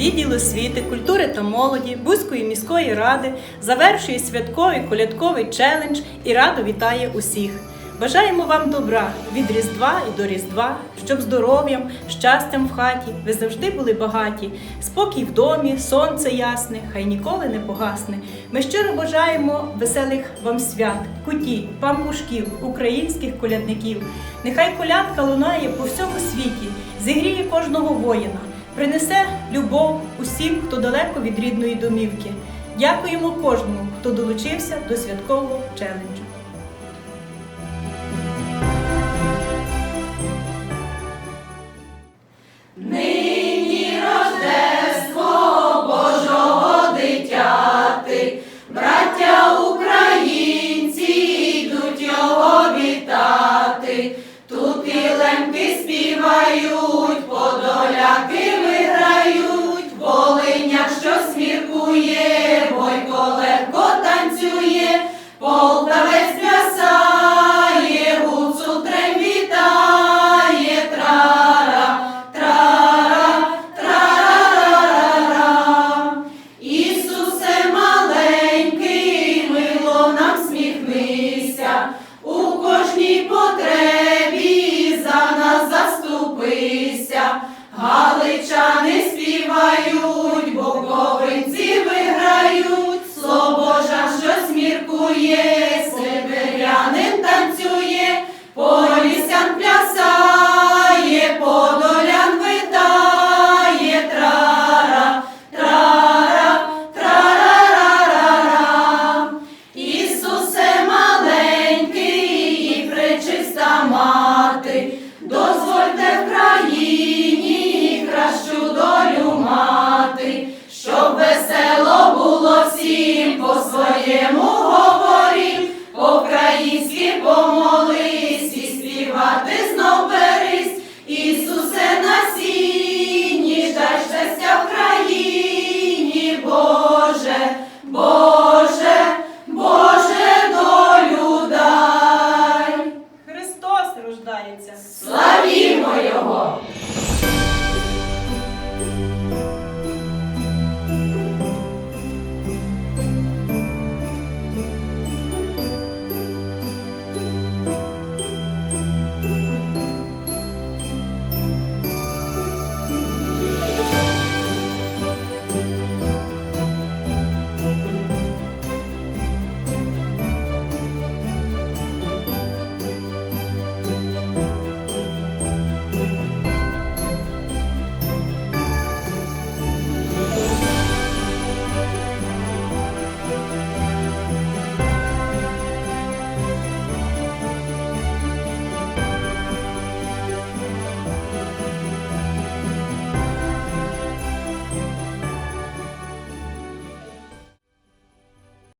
відділ освіти, культури та молоді Бузької міської ради завершує святковий колядковий челендж і радо вітає усіх. Бажаємо вам добра від Різдва і до Різдва, щоб здоров'ям, щастям в хаті ви завжди були багаті, спокій в домі, сонце ясне, хай ніколи не погасне. Ми щиро бажаємо веселих вам свят, куті, пампушків, українських колядників. Нехай колядка лунає по всьому світі, зігріє кожного воїна, принесе любов усім, хто далеко від рідної домівки. Дякуємо кожному, хто долучився до святкового челенджу. Сміркує, бойко легко танцює, полтавець плясає, гуцул трем вітає, трара, трара, трара. Ісусе маленький, мило нам сміхнися, у кожній потребі за нас заступися. Галичани сибирянин танцює.